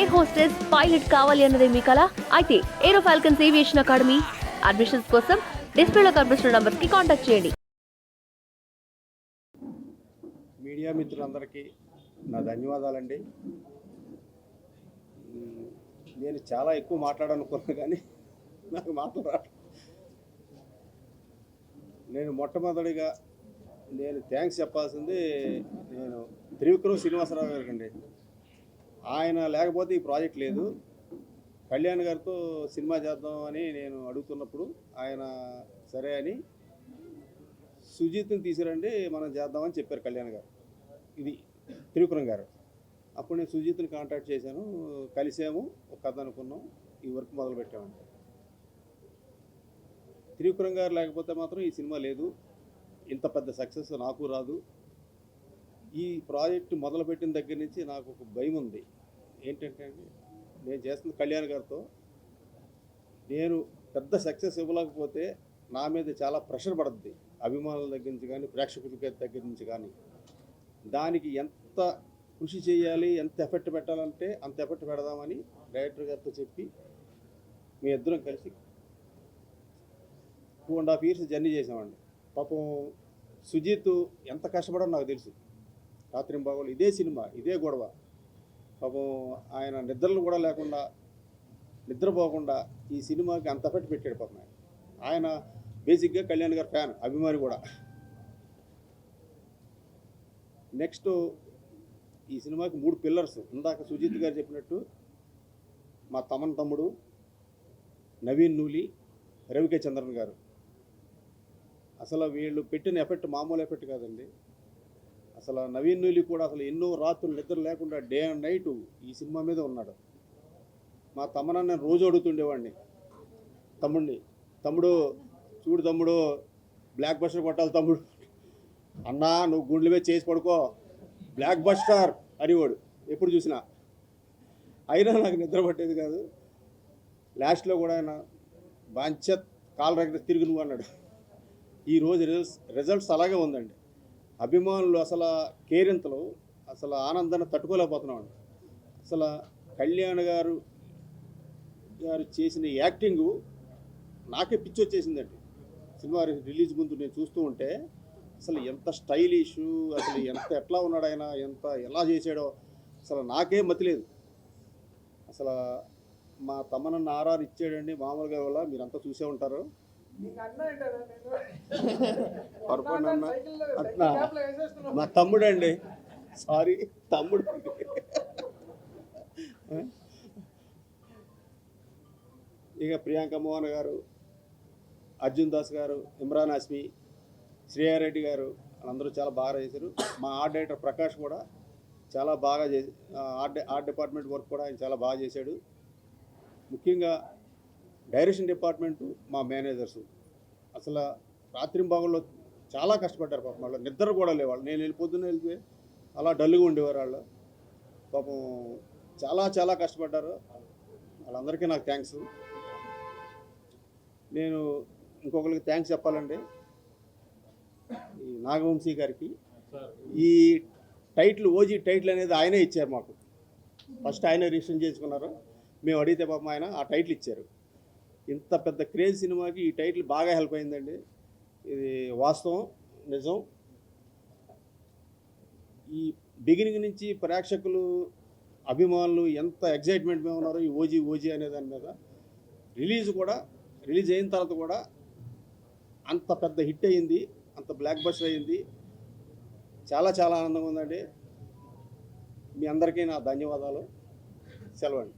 Air hostess pilot కావాలి అన్నదే మీ కళ అయితే Aero Falcons Aviation Academy admissions కోసం డిస్ప్లేలో కనిపిస్తున్న నంబర్స్కి కాంటాక్ట్ చేయండి. మీడియా మిత్రులందరికీ నా ధన్యవాదాలండి. నేను చాలా ఎక్కువ మాట్లాడాలనుకున్నాను కానీ నాకు మాటలు నేను మొట్టమొదటిగా నేను థ్యాంక్స్ చెప్పాల్సింది నేను త్రివిక్రమ్ శ్రీనివాసరావు గారికి అండి ఆయన లేకపోతే ఈ ప్రాజెక్ట్ లేదు. కళ్యాణ్ గారితో సినిమా చేద్దాం అని నేను అడుగుతున్నప్పుడు ఆయన సరే అని సుజిత్ని తీసుకురండి మనం చేద్దామని చెప్పారు కళ్యాణ్ గారు. ఇది త్రిపురం గారు. అప్పుడు నేను సుజిత్ని కాంటాక్ట్ చేశాను. కలిసాము ఒక కథ అనుకున్నాం ఈ వర్క్ మొదలుపెట్టామంటే త్రిపురం గారు లేకపోతే మాత్రం ఈ సినిమా లేదు. ఇంత పెద్ద సక్సెస్ నాకు రాదు. ఈ ప్రాజెక్ట్ మొదలుపెట్టిన దగ్గర నుంచి నాకు ఒక భయం ఉంది. ఏంటంటే అండి నేను చేస్తున్న కళ్యాణ్ గారితో నేను పెద్ద సక్సెస్ ఇవ్వలేకపోతే నా మీద చాలా ప్రెషర్ పడుద్ది. అభిమానుల దగ్గర నుంచి కానీ ప్రేక్షకుల దగ్గర నుంచి కానీ. దానికి ఎంత కృషి చేయాలి ఎంత ఎఫెక్ట్ పెట్టాలంటే అంత ఎఫెక్ట్ పెడదామని డైరెక్టర్ గారితో చెప్పి మీ ఇద్దరం కలిసి two and half years journey చేసామండి పాపం సుజిత్ ఎంత కష్టపడో నాకు తెలుసు. రాత్రి బాగోలు. ఇదే సినిమా ఇదే గొడవ. పాపం ఆయన నిద్రలు కూడా లేకుండా నిద్రపోకుండా ఈ సినిమాకి అంత ఎఫెక్ట్ పెట్టాడు పాపం ఆయన. ఆయన బేసిక్గా కళ్యాణ్ గారి ఫ్యాన్ అభిమాని కూడా. నెక్స్ట్ ఈ సినిమాకి మూడు పిల్లర్స్. ఇందాక సుజిత్ గారు చెప్పినట్టు మా తమన్ తమ్ముడు నవీన్ నూలి రవికే చంద్రన్ గారు. అసలు వీళ్ళు పెట్టిన ఎఫెక్ట్ మామూలు ఎఫెక్ట్ కాదండి. అసలు నవీన్ నూలి కూడా అసలు ఎన్నో రాత్రులు నిద్ర లేకుండా డే అండ్ నైట్ ఈ సినిమా మీద ఉన్నాడు. మా తమ్మన నేను రోజు అడుగుతుండేవాడిని. తమ్ముడిని తమ్ముడు చూడు తమ్ముడు బ్లాక్ బస్టర్ కొట్టాలి తమ్ముడు. అన్నా నువ్వు గుండెల మీద చేసి పడుకో. బ్లాక్ బస్టర్ అనేవాడు. ఎప్పుడు చూసినా. అయినా నాకు నిద్ర పట్టేది కాదు. లాస్ట్లో కూడా ఆయన బాంచత్ కాలు రగడ తిరిగి నువ్వు అన్నాడు. ఈరోజు రిజల్ట్స్ రిజల్ట్స్ అలాగే ఉందండి. అభిమానులు అసలు కేరింతలు అసలు ఆనందాన్ని తట్టుకోలేకపోతున్నాం. అసలు కళ్యాణ్ గారు గారు చేసిన యాక్టింగు నాకే పిచ్చి వచ్చేసిందండి. సినిమా రిలీజ్ ముందు నేను చూస్తూ ఉంటే అసలు ఎంత స్టైలిష్ అసలు ఎంత ఎట్లా ఉన్నాడు ఆయన ఎంత ఎలా చేశాడో అసలు నాకే మతి లేదు. అసలు మా తమ్మనన్న ఆర్ఆర్ ఇచ్చాడండి మామూలుగా వల్ల మీరంతా చూసే ఉంటారు. పొరపాటు మా తమ్ముడు అండి సారీ తమ్ముడు. ఇక ప్రియాంక మోహన్ గారు అర్జున్ దాస్ గారు ఇమ్రాన్ హాస్మి శ్రేయారెడ్డి గారు అందరూ చాలా బాగా చేశారు. మా ఆర్ట్ డైరెక్టర్ ప్రకాష్ కూడా చాలా బాగా చేసి ఆర్ట్ ఆర్ట్ డిపార్ట్మెంట్ వర్క్ కూడా ఆయన చాలా బాగా చేశాడు. ముఖ్యంగా డైరెక్షన్ డిపార్ట్మెంటు మా మేనేజర్స్. అసలు రాత్రి భాగంలో చాలా కష్టపడ్డారు పాపం వాళ్ళు. నిద్ర కూడా లేవాళ్ళు. నేను వెళ్ళిపోతున్న వెళ్తే అలా డల్గా ఉండేవారు వాళ్ళు. పాపం చాలా చాలా కష్టపడ్డారు. వాళ్ళందరికీ నాకు థ్యాంక్స్. నేను ఇంకొకరికి థ్యాంక్స్ చెప్పాలండి. ఈ నాగవంశీ గారికి. ఈ టైటిల్ ఓజీ టైటిల్ అనేది ఆయనే ఇచ్చారు మాకు. ఫస్ట్ ఆయన రిజిస్టర్ చేసుకున్నారు. మేము అడిగితే పాపం ఆయన ఆ టైటిల్ ఇచ్చారు. ఇంత పెద్ద క్రేజ్ సినిమాకి ఈ టైటిల్ బాగా హెల్ప్ అయిందండి. ఇది వాస్తవం నిజం. ఈ బిగినింగ్ నుంచి ప్రేక్షకులు అభిమానులు ఎంత ఎగ్జైట్మెంట్ మీద ఉన్నారో ఈ ఓజీ ఓజీ అనే దాని మీద. రిలీజ్ కూడా రిలీజ్ అయిన తర్వాత కూడా అంత పెద్ద హిట్ అయ్యింది అంత బ్లాక్ బస్టర్ అయ్యింది చాలా చాలా ఆనందంగా ఉందండి. మీ అందరికీ నా ధన్యవాదాలు. సెలవండి